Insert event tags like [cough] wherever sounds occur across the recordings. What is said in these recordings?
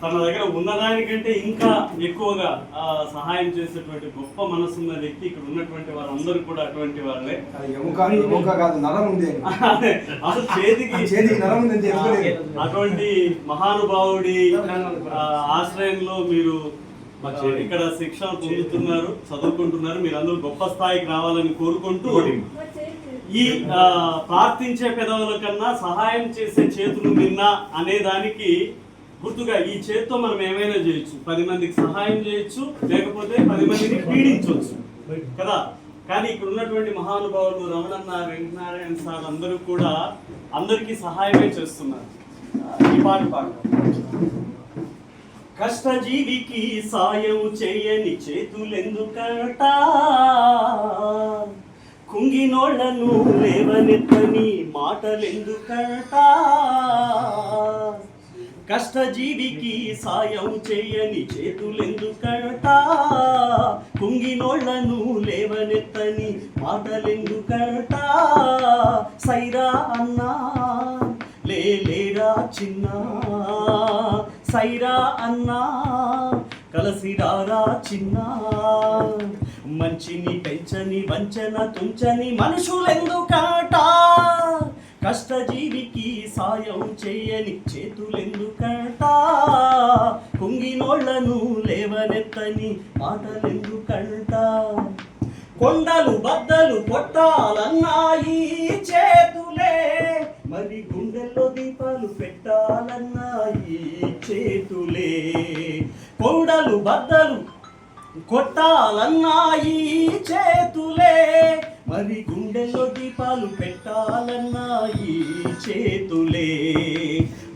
తన దగ్గర ఉన్నదానికంటే ఇంకా ఎక్కువగా ఆ, సహాయం చేసేటువంటి గొప్ప మనసున్న వ్యక్తి ఇక్కడ ఉన్నటువంటి వారందరూ కూడా అటువంటి అని. [laughs] అసలు చేతికి. అటువంటి మహానుభావుడి ఆశ్రయంలో మీరు ఇక్కడ శిక్షణ పొందుతున్నారు చదువుకుంటున్నారు. మీరందరూ గొప్ప స్థాయికి రావాలని కోరుకుంటూ ఈ ప్రార్థించే పెదవుల కన్నా సహాయం చేసే చేతులు నిన్న అనే దానికి గుర్తుగా ఈ చేత్తో మనం ఏమైనా చేయొచ్చు. పది మందికి సహాయం చేయొచ్చు లేకపోతే పది మందిని పీడించవచ్చు కదా? కానీ ఇక్కడ ఉన్నటువంటి మహానుభావులు రమణన్న వెంకటనారాయణ సార్ అందరూ కూడా అందరికీ సహాయమే చేస్తున్నారు. ఈ పాట పాట కష్టజీవికి సాయం చేయని చేతులెందుకట? కుంగినోళ్ళను లేవనెత్తని మాటలెందుకంట? కష్టజీవికి సాయం చేయని చేతులెందుకంట? కుంగినోళ్ళను లేవనెత్తని మాటలెందుకంట? సైరా అన్నా లే లేరా చిన్న? సైరా అన్నా కలసిరారా చిన్నా? మంచిని పెంచని వంచన తుంచని మనుషులెందుకట కష్టజీవికి సాయం చేయని చేతులెందుకట కుంగినోళ్ళను లేవనెత్తని మాటలెందుకంట కొండలు బద్దలు కొట్టాలన్నాయి చేతులే మరి గుండెల్లో దీపాలు పెట్టాలన్నాయి చేతులే. కొండలు బద్దలు కొట్టాలన్నాయి చేతులే మరి గుండెల్లో దీపాలు పెట్టాలన్నాయి చేతులే.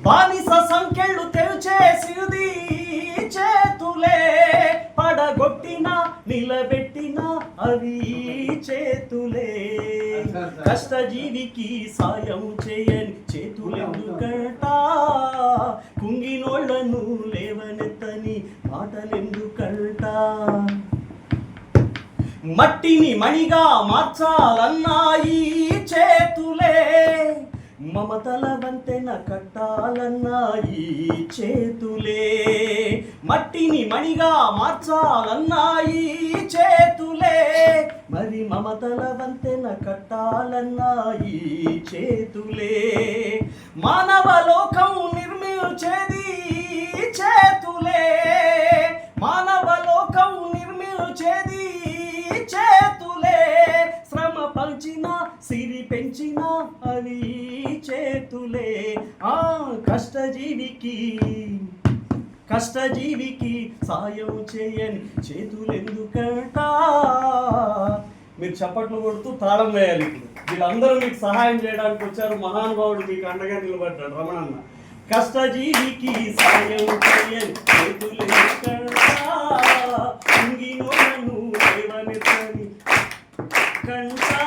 బానిస సంఖ్యలు తెరిచేసిది చేతులే పడగొట్టిన నిలబెట్టిన అవి చేతులే. కష్టజీవికి సాయం చేయని చేతులెందుకట కుంగినోళ్ళను మట్టిని మణిగా మార్చాలన్నాయి చేతులే. మమతల వంతెన కట్టాలన్నాయి చేతులే. మట్టిని మణిగా మార్చాలన్నాయి చేతులే. మరి మమతల వంతెన కట్టాలన్నాయి చేతులే. మానవ లోకం నిర్మించే సిరి పెంచిన అవి చేతులే ఆ కష్టజీవికి కష్టజీవికి సాయం చేయని చేతులెందుకంట? మీరు చప్పట్లు కొడుతూ తాళం వేయాలి ఇప్పుడు. వీళ్ళందరూ మీకు సహాయం చేయడానికి వచ్చారు. మహానుభావుడు మీకు అండగా నిలబడ్డాడు. రమణన్న. కష్టజీవికి సాయం చేయని చేతులెందుకట? ఇంగినోళ్ళను కంట?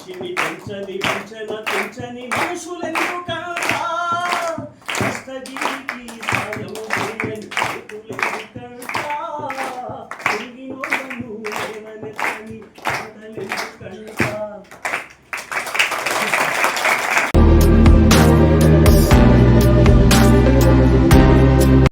మనిషిని పెంచని పెంచన పెంచని మనుషులెందుక